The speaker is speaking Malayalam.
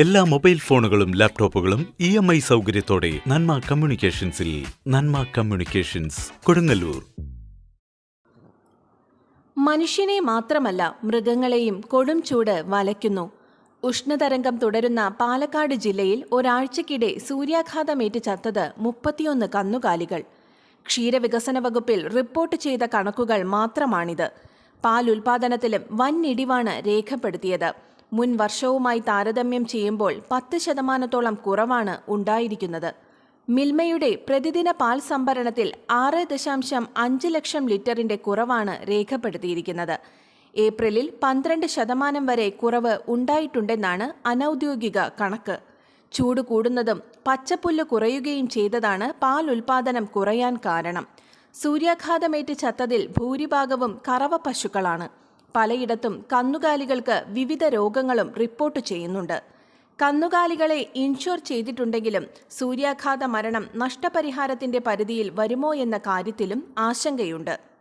എല്ലാ മൊബൈൽ ഫോണുകളും ലാപ്ടോപ്പുകളും ഇ എം ഐ സൗകര്യത്തോടെ നന്മ കമ്മ്യൂണിക്കേഷൻസിൽ നന്മ കമ്മ്യൂണിക്കേഷൻസ് കൊടുങ്ങല്ലൂർ. മനുഷ്യനെ മാത്രമല്ല മൃഗങ്ങളെയും കൊടും ചൂട് വലയ്ക്കുന്നു. ഉഷ്ണതരംഗം തുടരുന്ന പാലക്കാട് ജില്ലയിൽ ഒരാഴ്ചക്കിടെ സൂര്യാഘാതമേറ്റ് ചത്തത് മുപ്പത്തിയൊന്ന് കന്നുകാലികൾ. ക്ഷീരവികസന വകുപ്പിൽ റിപ്പോർട്ട് ചെയ്ത കണക്കുകൾ മാത്രമാണിത്. പാൽ ഉൽപാദനത്തിലും വൻ ഇടിവാണ് രേഖപ്പെടുത്തിയത്. മുൻ വർഷവുമായി താരതമ്യം ചെയ്യുമ്പോൾ പത്ത് ശതമാനത്തോളം കുറവാണ് ഉണ്ടായിരിക്കുന്നത്. മിൽമയുടെ പ്രതിദിന പാൽ സംഭരണത്തിൽ ആറ് ദശാംശം അഞ്ച് ലക്ഷം ലിറ്ററിന്റെ കുറവാണ് രേഖപ്പെടുത്തിയിരിക്കുന്നത്. ഏപ്രിലിൽ പന്ത്രണ്ട് ശതമാനം വരെ കുറവ് ഉണ്ടായിട്ടുണ്ടെന്നാണ് അനൌദ്യോഗിക കണക്ക്. ചൂട് കൂടുന്നതും പച്ചപ്പുല്ല് കുറയുകയും ചെയ്തതാണ് പാൽ ഉൽപാദനം കുറയാൻ കാരണം. സൂര്യാഘാതമേറ്റ് ചത്തതിൽ ഭൂരിഭാഗവും കറവ പശുക്കളാണ്. പലയിടത്തും കന്നുകാലികൾക്ക് വിവിധ രോഗങ്ങളും റിപ്പോർട്ട് ചെയ്യുന്നുണ്ട്. കന്നുകാലികളെ ഇൻഷുർ ചെയ്തിട്ടുണ്ടെങ്കിലും സൂര്യാഘാത മരണം നഷ്ടപരിഹാരത്തിന്റെ പരിധിയിൽ വരുമോ എന്ന കാര്യത്തിലും ആശങ്കയുണ്ട്.